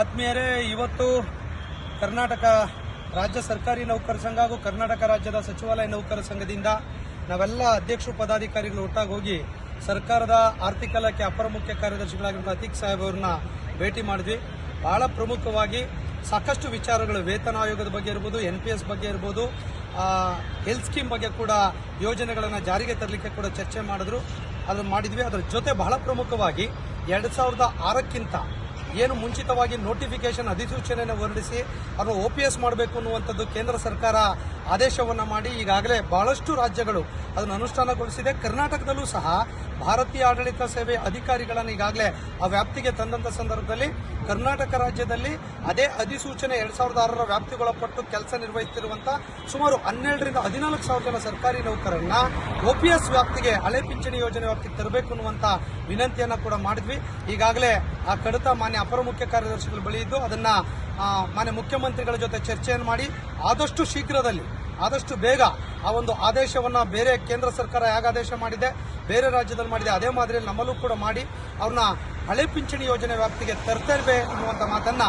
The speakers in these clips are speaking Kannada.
ಆತ್ಮೀಯರೇ, ಇವತ್ತು ಕರ್ನಾಟಕ ರಾಜ್ಯ ಸರ್ಕಾರಿ ನೌಕರ ಸಂಘ ಹಾಗೂ ಕರ್ನಾಟಕ ರಾಜ್ಯದ ಸಚಿವಾಲಯ ನೌಕರ ಸಂಘದಿಂದ ನಾವೆಲ್ಲ ಅಧ್ಯಕ್ಷರು, ಪದಾಧಿಕಾರಿಗಳು ಒಟ್ಟಾಗಿ ಹೋಗಿ ಸರ್ಕಾರದ ಆರ್ಥಿಕ ಇಲಾಖೆ ಅಪರ ಮುಖ್ಯ ಕಾರ್ಯದರ್ಶಿಗಳಾಗಿರುವ ಅತೀಕ್ ಸಾಹೇಬ್ ಅವರನ್ನ ಭೇಟಿ ಮಾಡಿದ್ವಿ. ಬಹಳ ಪ್ರಮುಖವಾಗಿ ಸಾಕಷ್ಟು ವಿಚಾರಗಳು ವೇತನ ಆಯೋಗದ ಬಗ್ಗೆ ಇರ್ಬೋದು ಎನ್ ಬಗ್ಗೆ ಇರ್ಬೋದು ಹೆಲ್ತ್ ಸ್ಕೀಮ್ ಬಗ್ಗೆ ಕೂಡ ಯೋಜನೆಗಳನ್ನು ಜಾರಿಗೆ ತರಲಿಕ್ಕೆ ಕೂಡ ಚರ್ಚೆ ಮಾಡಿದ್ರು. ಅದನ್ನು ಮಾಡಿದ್ವಿ. ಅದರ ಜೊತೆ ಬಹಳ ಪ್ರಮುಖವಾಗಿ ಎರಡು ಸಾವಿರದ ಆರಕ್ಕಿಂತ ಏನು ಮುಂಚಿತವಾಗಿ ನೋಟಿಫಿಕೇಶನ್ ಅಧಿಸೂಚನೆಯನ್ನು ಹೊರಡಿಸಿ ಅದನ್ನು ಒ ಪಿ ಎಸ್ ಮಾಡಬೇಕು ಅನ್ನುವಂಥದ್ದು ಕೇಂದ್ರ ಸರ್ಕಾರ ಆದೇಶವನ್ನು ಮಾಡಿ ಈಗಾಗಲೇ ಬಹಳಷ್ಟು ರಾಜ್ಯಗಳು ಅದನ್ನು ಅನುಷ್ಠಾನಗೊಳಿಸಿದೆ. ಕರ್ನಾಟಕದಲ್ಲೂ ಸಹ ಭಾರತೀಯ ಆಡಳಿತ ಸೇವೆ ಅಧಿಕಾರಿಗಳನ್ನು ಈಗಾಗಲೇ ಆ ವ್ಯಾಪ್ತಿಗೆ ತಂದಂಥ ಸಂದರ್ಭದಲ್ಲಿ, ಕರ್ನಾಟಕ ರಾಜ್ಯದಲ್ಲಿ ಅದೇ ಅಧಿಸೂಚನೆ ಎರಡ್ ಸಾವಿರದ ಆರರ ವ್ಯಾಪ್ತಿಗೊಳಪಟ್ಟು ಕೆಲಸ ನಿರ್ವಹಿಸುತ್ತಿರುವಂಥ ಸುಮಾರು ಹನ್ನೆರಡರಿಂದ ಹದಿನಾಲ್ಕು ಸಾವಿರ ಜನ ಸರ್ಕಾರಿ ನೌಕರರನ್ನ ಒಪಿಎಸ್ ವ್ಯಾಪ್ತಿಗೆ ಹಳೆ ಪಿಂಚಣಿ ಯೋಜನೆ ವ್ಯಾಪ್ತಿಗೆ ತರಬೇಕು ಅನ್ನುವಂಥ ವಿನಂತಿಯನ್ನ ಕೂಡ ಮಾಡಿದ್ವಿ. ಈಗಾಗಲೇ ಆ ಕಡತ ಮಾನ್ಯ ಅಪರ ಮುಖ್ಯ ಕಾರ್ಯದರ್ಶಿಗಳ ಬಳಿ ಇದ್ದು ಅದನ್ನ ಮಾನ್ಯ ಮುಖ್ಯಮಂತ್ರಿಗಳ ಜೊತೆ ಚರ್ಚೆಯನ್ನು ಮಾಡಿ ಆದಷ್ಟು ಶೀಘ್ರದಲ್ಲಿ, ಆದಷ್ಟು ಬೇಗ ಆ ಒಂದು ಆದೇಶವನ್ನ ಬೇರೆ ಕೇಂದ್ರ ಸರ್ಕಾರ ಹೇಗೆ ಆದೇಶ ಮಾಡಿದೆ, ಬೇರೆ ರಾಜ್ಯದಲ್ಲಿ ಮಾಡಿದೆ, ಅದೇ ಮಾದರಿಯಲ್ಲಿ ನಮ್ಮಲ್ಲೂ ಕೂಡ ಮಾಡಿ, ಅವ್ರನ್ನ ಹಳೆ ಪಿಂಚಣಿ ಯೋಜನೆ ವ್ಯಾಪ್ತಿಗೆ ತರ್ತೇವೆ ಅನ್ನುವಂಥ ಮಾತನ್ನ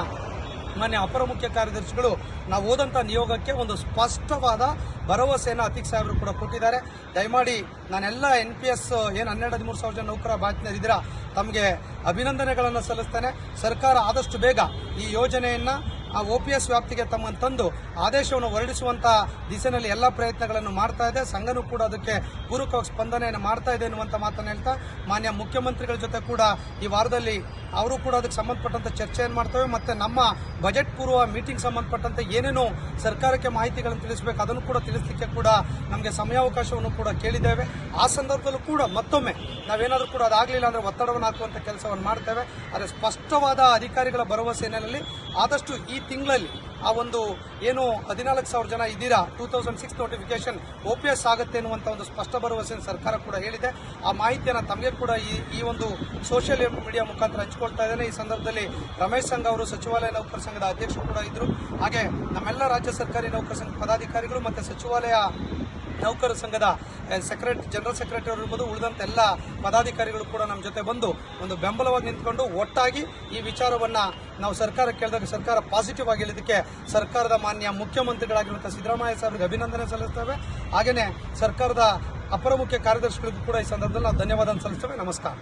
ಮಾನ್ಯ ಅಪರ ಮುಖ್ಯ ಕಾರ್ಯದರ್ಶಿಗಳು ನಾವು ಹೋದಂಥ ನಿಯೋಗಕ್ಕೆ ಒಂದು ಸ್ಪಷ್ಟವಾದ ಭರವಸೆಯನ್ನು ಅತಿಕ್ ಸಾಹೇಬರು ಕೂಡ ಕೊಟ್ಟಿದ್ದಾರೆ. ದಯಮಾಡಿ ನಾನೆಲ್ಲ ಎನ್ ಪಿ ಎಸ್ ಏನು ಹನ್ನೆರಡು, ಹದಿಮೂರು ಸಾವಿರ ಜನ ನೌಕರ ಬಾಧ್ಯರಿದ್ದೀರಾ ತಮಗೆ ಅಭಿನಂದನೆಗಳನ್ನು ಸಲ್ಲಿಸ್ತೇನೆ. ಸರ್ಕಾರ ಆದಷ್ಟು ಬೇಗ ಈ ಯೋಜನೆಯನ್ನು ಆ ಒ ಪಿ ಎಸ್ ವ್ಯಾಪ್ತಿಗೆ ತಮ್ಮನ್ನು ತಂದು ಆದೇಶವನ್ನು ಹೊರಡಿಸುವಂತ ದಿಸೆಯಲ್ಲಿ ಎಲ್ಲ ಪ್ರಯತ್ನಗಳನ್ನು ಮಾಡ್ತಾ ಇದೆ. ಸಂಘನೂ ಕೂಡ ಅದಕ್ಕೆ ಪೂರಕವಾಗಿ ಸ್ಪಂದನೆಯನ್ನು ಮಾಡ್ತಾ ಇದೆ ಎನ್ನುವಂತ ಮಾತನ್ನು ಹೇಳ್ತಾ, ಮಾನ್ಯ ಮುಖ್ಯಮಂತ್ರಿಗಳ ಜೊತೆ ಕೂಡ ಈ ವಾರದಲ್ಲಿ ಅವರು ಕೂಡ ಅದಕ್ಕೆ ಸಂಬಂಧಪಟ್ಟಂತ ಚರ್ಚೆಯನ್ನು ಮಾಡ್ತವೆ, ಮತ್ತೆ ನಮ್ಮ ಬಜೆಟ್ ಪೂರ್ವ ಮೀಟಿಂಗ್ ಸಂಬಂಧಪಟ್ಟಂತೆ ಏನೇನು ಸರ್ಕಾರಕ್ಕೆ ಮಾಹಿತಿಗಳನ್ನು ತಿಳಿಸಬೇಕು, ಅದನ್ನು ಕೂಡ ತಿಳಿಸಲಿಕ್ಕೆ ಕೂಡ ನಮಗೆ ಸಮಯಾವಕಾಶವನ್ನು ಕೂಡ ಕೇಳಿದ್ದೇವೆ. ಆ ಸಂದರ್ಭದಲ್ಲೂ ಕೂಡ ಮತ್ತೊಮ್ಮೆ ನಾವೇನಾದರೂ ಕೂಡ ಅದಾಗಲಿಲ್ಲ ಅಂದರೆ ಒತ್ತಡವನ್ನು ಹಾಕುವಂಥ ಕೆಲಸವನ್ನು ಮಾಡ್ತೇವೆ. ಆದರೆ ಸ್ಪಷ್ಟವಾದ ಅಧಿಕಾರಿಗಳ ಭರವಸೆ ಹಿನ್ನೆಲೆಯಲ್ಲಿ ಆದಷ್ಟು ಈ ತಿಂಗಳಲ್ಲಿ ಆ ಒಂದು ಏನು ಹದಿನಾಲ್ಕು ಸಾವಿರ ಜನ ಇದ್ದೀರಾ, two thousand six notification O P S ಆಗುತ್ತೆ ಅನ್ನುವಂಥ ಒಂದು ಸ್ಪಷ್ಟ ಭರವಸೆಯನ್ನು ಸರ್ಕಾರ ಕೂಡ ಹೇಳಿದೆ. ಆ ಮಾಹಿತಿಯನ್ನು ತಮಗೆ ಕೂಡ ಈ ಈ ಒಂದು ಸೋಷಿಯಲ್ ಮೀಡಿಯಾ ಮುಖಾಂತರ ಹಂಚ್ಕೊಳ್ತಾ ಇದ್ದೇನೆ. ಈ ಸಂದರ್ಭದಲ್ಲಿ ರಮೇಶ್ ಸಂಘ ಅವರು ಸಚಿವಾಲಯ ನೌಕರ ಸಂಘದ ಅಧ್ಯಕ್ಷರು ಕೂಡ ಇದ್ರು. ಹಾಗೆ ನಮ್ಮೆಲ್ಲ ರಾಜ್ಯ ಸರ್ಕಾರಿ ನೌಕರ ಸಂಘ ಪದಾಧಿಕಾರಿಗಳು ಮತ್ತು ಸಚಿವಾಲಯ ನೌಕರ ಸಂಘದ ಸೆಕ್ರೆಟರಿ ಜನರಲ್ ಸೆಕ್ರೆಟರಿ ಇರ್ಬೋದು, ಉಳಿದಂತೆ ಎಲ್ಲ ಪದಾಧಿಕಾರಿಗಳು ಕೂಡ ನಮ್ಮ ಜೊತೆ ಬಂದು ಒಂದು ಬೆಂಬಲವಾಗಿ ನಿಂತ್ಕೊಂಡು ಒಟ್ಟಾಗಿ ಈ ವಿಚಾರವನ್ನ ನಾವು ಸರ್ಕಾರ ಕೇಳಿದಾಗ ಸರ್ಕಾರ ಪಾಸಿಟಿವ್ ಆಗಿ ಹೇಳಿದ್ದಕ್ಕೆ ಸರ್ಕಾರದ ಮಾನ್ಯ ಮುಖ್ಯಮಂತ್ರಿಗಳಾಗಿರುವಂಥ ಸಿದ್ದರಾಮಯ್ಯ ಸಾಹೇಬ್ರಿಗೆ ಅಭಿನಂದನೆ ಸಲ್ಲಿಸ್ತೇವೆ. ಹಾಗೆಯೇ ಸರ್ಕಾರದ ಅಪರ ಮುಖ್ಯ ಕಾರ್ಯದರ್ಶಿಗಳಿಗೂ ಕೂಡ ಈ ಸಂದರ್ಭದಲ್ಲಿ ನಾವು ಧನ್ಯವಾದ ಸಲ್ಲಿಸ್ತೇವೆ. ನಮಸ್ಕಾರ.